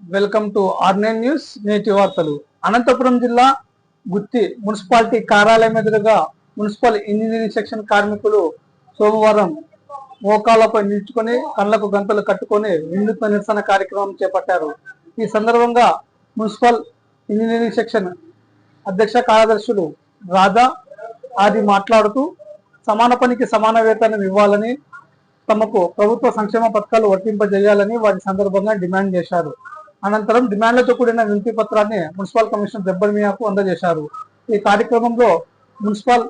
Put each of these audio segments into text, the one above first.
Welcome to ఆర్నైన్ news నేటి వార్తలు. అనంతపురం జిల్లా గుత్తి మున్సిపాలిటీ కార్యాలయం ఎదురుగా మున్సిపల్ ఇంజనీరింగ్ సెక్షన్ కార్మికులు సోమవారం మోకాలపై నిల్చుకొని కళ్ళకు గంతలు కట్టుకొని వినూత్న నిరసన కార్యక్రమం చేపట్టారు. ఈ సందర్భంగా మున్సిపల్ ఇంజనీరింగ్ సెక్షన్ అధ్యక్ష కార్యదర్శులు రాధా ఆది మాట్లాడుతూ సమాన పనికి సమాన వేతనం ఇవ్వాలని తమకు ప్రభుత్వ సంక్షేమ పథకాలు వర్తింపజేయాలని వారి సందర్భంగా డిమాండ్ చేశారు. అనంతరం డిమాండ్లతో కూడిన వినతి పత్రాన్ని మున్సిపల్ కమిషనర్ దెబ్బల్ మియాకు అందజేశారు. ఈ కార్యక్రమంలో మున్సిపల్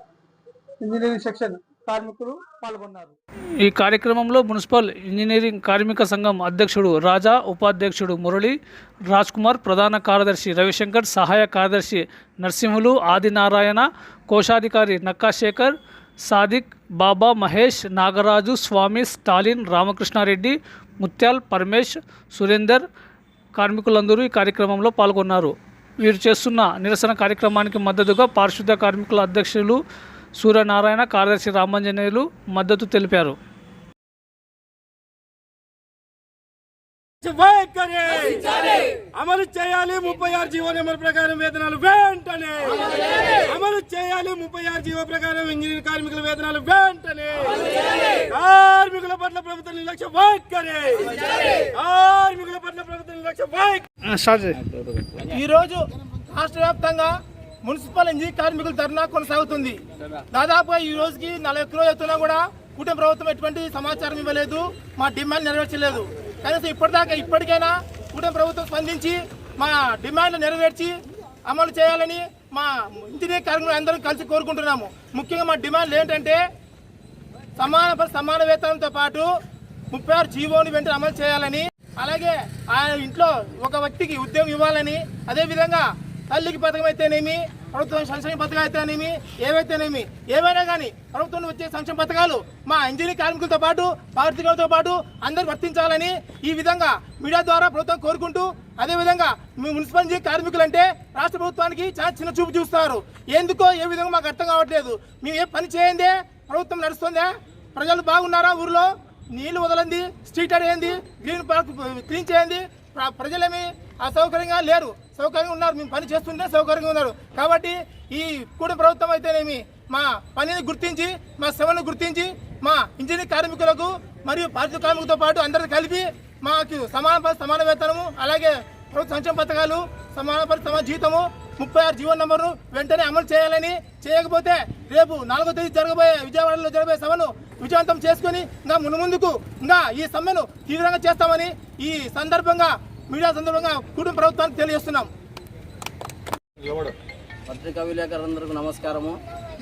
ఇంజనీరింగ్ సెక్షన్ కార్మికులు పాల్గొన్నారు. ఈ కార్యక్రమంలో మున్సిపల్ ఇంజనీరింగ్ కార్మిక సంఘం అధ్యక్షుడు రాజా ఉపాధ్యక్షుడు మురళి రాజ్ కుమార్ ప్రధాన కార్యదర్శి రవిశంకర్ సహాయ కార్యదర్శి నరసింహులు ఆదినారాయణ కోశాధికారి నక్కాశేఖర్ సాదిక్ బాబా మహేష్ నాగరాజు స్వామి స్టాలిన్ రామకృష్ణారెడ్డి ముత్యాల్ పరమేష్ సురేందర్ కార్మికులందరూ ఈ కార్యక్రమంలో పాల్గొన్నారు. వీరు చేస్తున్న నిరసన కార్యక్రమానికి మద్దతుగా పారిశుద్ధ కార్మికుల అధ్యక్షులు సూర్యనారాయణ కార్యదర్శి రామాంజనేయులు మద్దతు తెలిపారు. అమలు చేయాలి ముప్పై ఆరు జీవో నెంబర్ ప్రకారం వేతనాలు వెంటనే! అమలు చేయాలి ముప్పై ఆరు జీవో ప్రకారం ఇంజనీర్ కార్మికుల వేతనాలు వెంటనే! పట్ల ప్రభుత్వ నిర్లక్ష్య వైఖరి. కార్మికుల పట్ల ప్రభుత్వ నిర్లక్ష్య వైఖరి. ఈ రోజు రాష్ట్ర వ్యాప్తంగా మున్సిపల్ ఇంజనీర్ కార్మికుల ధర్నా కొనసాగుతుంది. దాదాపుగా ఈ రోజుకి నలభై ఒక్క రోజు అవుతున్నా కూడా కూటమి ప్రభుత్వం ఎటువంటి సమాచారం ఇవ్వలేదు మా డిమాండ్ నెరవేర్చలేదు. కనీసం ఇప్పటిదాకా ఇప్పటికైనా కూటమి ప్రభుత్వం స్పందించి మా డిమాండ్లు నెరవేర్చి అమలు చేయాలని మా ఇంజనీర్ కార్మికులు అందరం కలిసి కోరుకుంటున్నాము. ముఖ్యంగా మా డిమాండ్లు ఏంటంటే సమాన సమాన వేతనంతో పాటు ముప్పై ఆరు జీవోని వెంటనే అమలు చేయాలని అలాగే ఆయన ఇంట్లో ఒక వ్యక్తికి ఉద్యోగం ఇవ్వాలని అదేవిధంగా తల్లికి పథకం అయితేనేమి ప్రభుత్వం సంక్షేమ పథకం అయితేనేమి ఏవైతేనేమి ఏవైనా కానీ ప్రభుత్వం వచ్చే సంక్షేమ పథకాలు మా ఇంజనీరింగ్ కార్మికులతో పాటు పారిశ్రామికలతో పాటు అందరు వర్తించాలని ఈ విధంగా మీడియా ద్వారా ప్రభుత్వం కోరుకుంటూ అదేవిధంగా మీ మున్సిపల్ ఇంజనీరింగ్ కార్మికులు అంటే రాష్ట్ర ప్రభుత్వానికి చాలా చిన్న చూపు చూస్తారు. ఎందుకో ఏ విధంగా మాకు అర్థం కావట్లేదు. మేము ఏ పని చేయందే ప్రభుత్వం నడుస్తుందా? ప్రజలు బాగున్నారా ఊర్లో? నీళ్ళు వదలండి స్ట్రీట్ అడిగింది గ్రీన్ పార్క్ క్లీన్ చేయండి. ప్రజలేమి అసౌకర్యంగా లేరు. సౌకర్యంగా ఉన్నారు. మేము పని చేస్తుంటే సౌకర్యంగా ఉన్నారు. కాబట్టి ఈ కూడి ప్రభుత్వం అయితేనేమి మా పనిని గుర్తించి మా శ్రమను గుర్తించి మా ఇంజనీర్ కార్మికులకు మరియు పారిశుద్ధ కార్మికులతో పాటు అందరూ కలిపి మాకు సమాన సమాన వేతనము అలాగే ప్రభుత్వ సంక్షేమ పథకాలు సమాన పరి సమాన జీతము ముప్పై ఆరు జీవో నంబర్ను వెంటనే అమలు చేయాలని చేయకపోతే రేపు నాలుగో తేదీ జరగబోయే విజయవాడలో జరగబోయే సభను విజయవంతం చేసుకుని ఇంకా మును ముందుకు ఇంకా ఈ సమ్మెను తీవ్రంగా చేస్తామని ఈ సందర్భంగా మీడియా సందర్భంగా కుటుంబ ప్రభుత్వానికి తెలియజేస్తున్నాం. పత్రికా విలేకరులందరికీ నమస్కారము.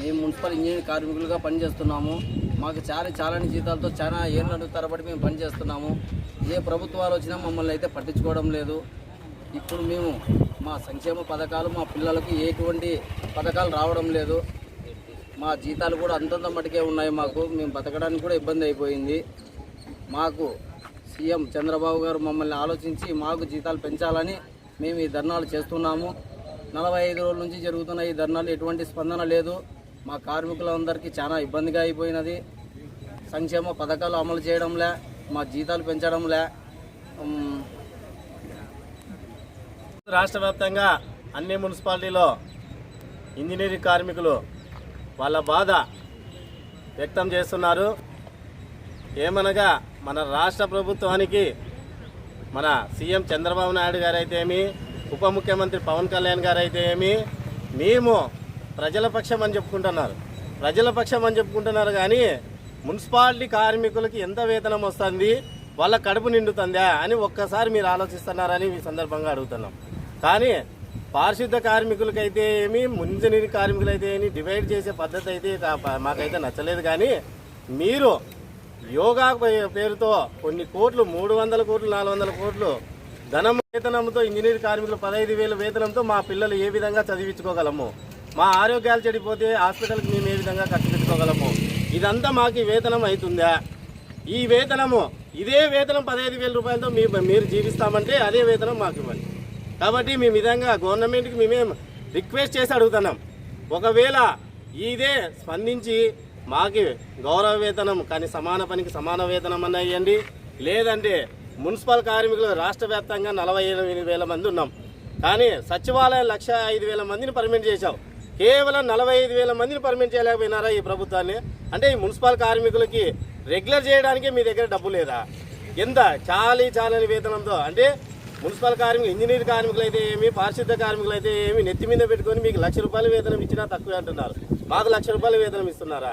మేము మున్సిపల్ ఇంజనీర్ కార్మికులుగా పనిచేస్తున్నాము. మాకు చాలా చాలని జీతాలతో చాలా ఏళ్ళ తరబడి మేము పనిచేస్తున్నాము. ఏ ప్రభుత్వాలు వచ్చినా మమ్మల్ని అయితే పట్టించుకోవడం లేదు. ఇప్పుడు మేము మా సంక్షేమ పథకాలు మా పిల్లలకు ఎటువంటి పథకాలు రావడం లేదు. మా జీతాలు కూడా అంతంత మటుకే ఉన్నాయి మాకు. మేము బతకడానికి కూడా ఇబ్బంది అయిపోయింది. మాకు సీఎం చంద్రబాబు గారు మమ్మల్ని ఆలోచించి మాకు జీతాలు పెంచాలని మేము ఈ ధర్నాలు చేస్తున్నాము. నలభై ఐదు రోజుల నుంచి జరుగుతున్న ఈ ధర్నాలు ఎటువంటి స్పందన లేదు. మా కార్మికులందరికీ చాలా ఇబ్బందిగా అయిపోయినది. సంక్షేమ పథకాలు అమలు చేయడంలే మా జీతాలు పెంచడంలే. రాష్ట్ర వ్యాప్తంగా అన్ని మున్సిపాలిటీలో ఇంజనీరింగ్ కార్మికులు వాళ్ళ బాధ వ్యక్తం చేస్తున్నారు. ఏమనగా మన రాష్ట్ర ప్రభుత్వానికి మన సీఎం చంద్రబాబు నాయుడు గారు అయితే ఏమి ఉప ముఖ్యమంత్రి పవన్ కళ్యాణ్ గారు అయితే ఏమి మేము ప్రజల పక్షం అని చెప్పుకుంటున్నారు. ప్రజల పక్షం అని చెప్పుకుంటున్నారు కానీ మున్సిపాలిటీ కార్మికులకి ఎంత వేతనం వస్తుంది వాళ్ళ కడుపు నిండుతుందా అని ఒక్కసారి మీరు ఆలోచిస్తున్నారని ఈ సందర్భంగా అడుగుతున్నాం. కానీ పారిశుద్ధ కార్మికులకైతే ఏమి ఇంజనీరింగ్ కార్మికులైతే ఏమి డివైడ్ చేసే పద్ధతి అయితే మాకైతే నచ్చలేదు. కానీ మీరు యోగా పే- పేరుతో కొన్ని కోట్లు మూడు వందల కోట్లు నాలుగు వందల కోట్లు ధనం వేతనంతో ఇంజనీర్ కార్మికులు పదహైదు వేల వేతనంతో మా పిల్లలు ఏ విధంగా చదివించుకోగలము? మా ఆరోగ్యాలు చెడిపోతే హాస్పిటల్కి మేము ఏ విధంగా ఖర్చు పెట్టుకోగలము? ఇదంతా మాకు ఈ వేతనం అవుతుందా? ఈ వేతనము ఇదే వేతనం పదహైదు వేల రూపాయలతో మీ మీరు జీవిస్తామంటే అదే వేతనం మాకు ఇవ్వండి. కాబట్టి మేము విధంగా గవర్నమెంట్కి మేమేం రిక్వెస్ట్ చేసి అడుగుతున్నాం. ఒకవేళ ఇదే స్పందించి మాకి గౌరవ వేతనం కానీ సమాన పనికి సమాన వేతనం అన్న ఇవ్వండి లేదంటే మున్సిపల్ కార్మికులు రాష్ట్ర వ్యాప్తంగా నలభై ఎనిమిది వేల మంది ఉన్నాం. కానీ సచివాలయం లక్ష ఐదు వేల మందిని పర్మిట్ చేశాం కేవలం నలభై ఐదు వేల మందిని పర్మిట్ చేయలేకపోయినారా ఈ ప్రభుత్వాన్ని? అంటే ఈ మున్సిపల్ కార్మికులకి రెగ్యులర్ చేయడానికే మీ దగ్గర డబ్బు లేదా? ఎంత? చాలీ చాలని వేతనంతో. అంటే మున్సిపల్ కార్మికులు ఇంజనీర్ కార్మికులు అయితే ఏమి పారిశుద్ధ కార్మికులు అయితే ఏమి నెత్తి మీద పెట్టుకొని మీకు లక్ష రూపాయలు వేతనం ఇచ్చినా తక్కువే అంటున్నారు. మాకు లక్ష రూపాయలు వేతనం ఇస్తున్నారా?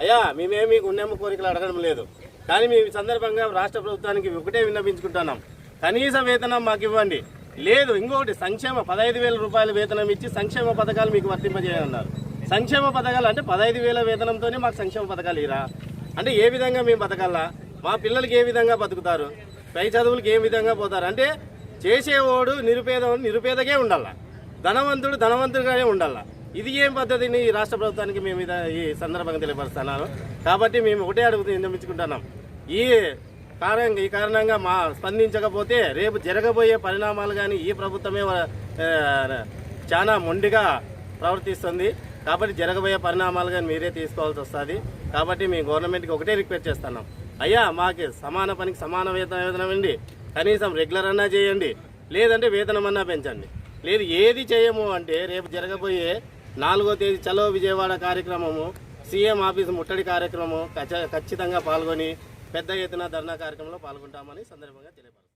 అయ్యా మేమేమి మీకు ఉన్నేమ కోరికలు అడగడం లేదు. కానీ మేము ఈ సందర్భంగా రాష్ట్ర ప్రభుత్వానికి ఒకటే విన్నపించుకుంటున్నాం కనీస వేతనం మాకు ఇవ్వండి. లేదు ఇంకొకటి సంక్షేమ పదహైదు వేల రూపాయల వేతనం ఇచ్చి సంక్షేమ పథకాలు మీకు వర్తింపజేయన్నారు సంక్షేమ పథకాలు అంటే పదహైదు వేల వేతనంతోనే మాకు సంక్షేమ పథకాలు ఇరా అంటే ఏ విధంగా మేము బతకాలా? మా పిల్లలకి ఏ విధంగా బతుకుతారు? పై చదువులకు ఏ విధంగా పోతారు? అంటే చేసేవాడు నిరుపేద నిరుపేదకే ఉండాల. ధనవంతుడు ధనవంతుడిగానే ఉండాల. ఇది ఏం పద్ధతిని ఈ రాష్ట్ర ప్రభుత్వానికి మేము ఈ సందర్భంగా తెలియపరుస్తున్నాను. కాబట్టి మేము ఒకటే అడుగుతూ నిర్మించుకుంటున్నాం ఈ కారణంగా ఈ కారణంగా మా స్పందించకపోతే రేపు జరగబోయే పరిణామాలు కానీ ఈ ప్రభుత్వమే చాలా మొండిగా ప్రవర్తిస్తుంది. కాబట్టి జరగబోయే పరిణామాలు కానీ మీరే తీసుకోవాల్సి వస్తుంది. కాబట్టి మీ గవర్నమెంట్కి ఒకటే రిక్వెస్ట్ చేస్తున్నాం. అయ్యా మాకు సమాన పనికి సమాన వేతన వేతనం ఇవ్వండి కనీసం రెగ్యులర్ అన్నా చేయండి. లేదంటే వేతనం అన్నా పెంచండి. లేదు ఏది చేయము అంటే రేపు జరగబోయే నాలుగో తేదీ చలో విజయవాడ కార్యక్రమము సీఎం ఆఫీస్ ముట్టడి కార్యక్రమం ఖచ్చితంగా పాల్గొని పెద్ద ఎత్తున ధర్నా కార్యక్రమంలో పాల్గొంటామని సందర్భంగా తెలియపరుస్తాం